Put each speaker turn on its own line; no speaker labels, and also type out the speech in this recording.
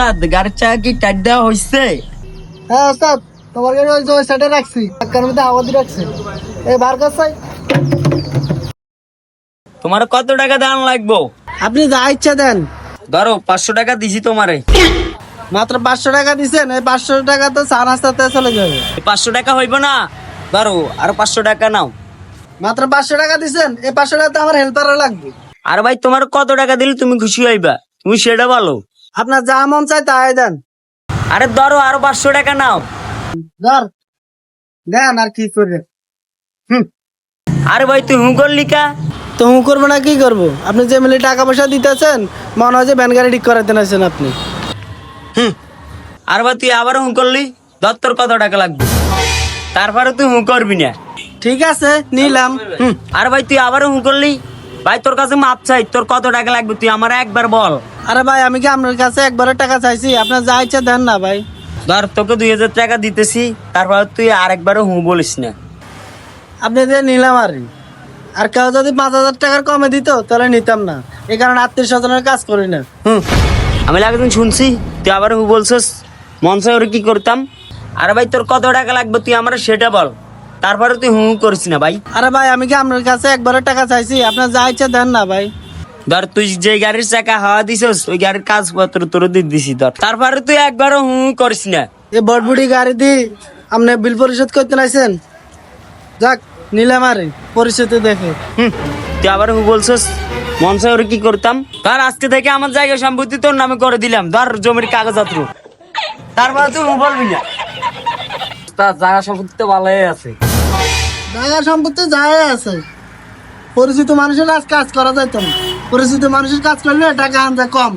ওস্তাদ গাড়ির চাকা কি টাইট দেওয়া হয়েছে
হ্যাঁ ওস্তাদ তোমার গাড়ি ওই জয় সাইডে রাখছি চাক্কার মধ্যে হাওয়া দিয়ে রাখছি। এই বার করছাই
তোমার কত টাকা দাম লাগবো?
আপনি যা ইচ্ছা দেন।
ধরো পাঁচশো টাকা দিছি তোমারে।
মাত্র পাঁচশো টাকা দিছেন এই পাঁচশো টাকা তো চা নাস্তাতে চলে যাবে।
পাঁচশো টাকা হইব না। ধরো আরও পাঁচশো টাকা নাও।
মাত্র পাঁচশো টাকা দিছেন এই পাঁচশো টাকা তো আমার হেল্পারও লাগবে।
আর ভাই তোমার কত টাকা দিলে তুমি খুশি হইবা? তুমি সেটা বলো।
আপনার যা মন চায় তাই দেন।
আরে ধরো আরও পাঁচশো টাকা নাও।
ধর। দেন আর কি করবে।
আরে ভাই তুই হুঁ করলি কা?
তো হুঁ করব না কি করব? আপনি যে মিলে টাকা পয়সা দিতেছেন মনে হয় যে ভ্যান গাড়ি ঠিক করাতে নাছেন আপনি।
হুম। আর ভাই তুই আবার হুঁ করলি? ধর তোর কত টাকা লাগবে। তারপরে তুই হুঁ করবি না।
ঠিক আছে নিলাম।
হুম। আর ভাই তুই আবারও হুঁ করলি? ভাই তোর কাছে মাপ চাই তোর কত টাকা লাগবে তুই আমার একবার বল।
আরে ভাই আমি কি আপনার কাছে একবারের টাকা চাইছি? আপনার যা ইচ্ছা দেন না ভাই।
ধর তোকে দুই হাজার টাকা দিতেছি তারপর তুই আরেকবারও হুঁ বলিস না।
আপনি যে নিলাম আর আর কেউ যদি পাঁচ হাজার টাকার কমে দিত তাহলে নিতাম না। এই কারণে আত্মীয় স্বজনের কাজ করি না।
হুম। আমি একদিন শুনছি তুই আবার হু বলছিস। মনসা ওরে কি করতাম? আরে ভাই তোর কত টাকা লাগবে তুই আমার সেটা বল। তারপরে তুই হুঁ করিস না ভাই।
আরে ভাই আমি কি আপনার কাছে একবারে টাকা চাইছি? আপনার যা ইচ্ছা দেন না ভাই।
ধর তুই যে গাড়ির চাকা হাওয়া দিছিস ওই গাড়ির কাগজপত্র তোর দিয়ে দিছি ধর। তারপরে তুই একবারও হুঁ করিস না।
এই বটবুটি গাড়ি দি আপনি বিল পরিশোধ করতে নাইছেন? যাক নিলাম আর পরিস্থিতি দেখে।
হুম, তুই আবার হুঁ বলছিস? মনসা ওরে কি করতাম? ধর আজকে থেকে আমার জায়গা সম্পত্তি তোর নামে করে দিলাম ধর জমির কাগজপত্র। তারপরে তুই হুঁ বলবি না। তার জায়গা সম্পত্তি তো ভালোই আছে।
জায়গা সম্পত্তি যাই আছে। পরিচিত মানুষের কাজ কাজ করা যায় না। পরিচিত মানুষের কাজ করলে টাকা আনতে কম।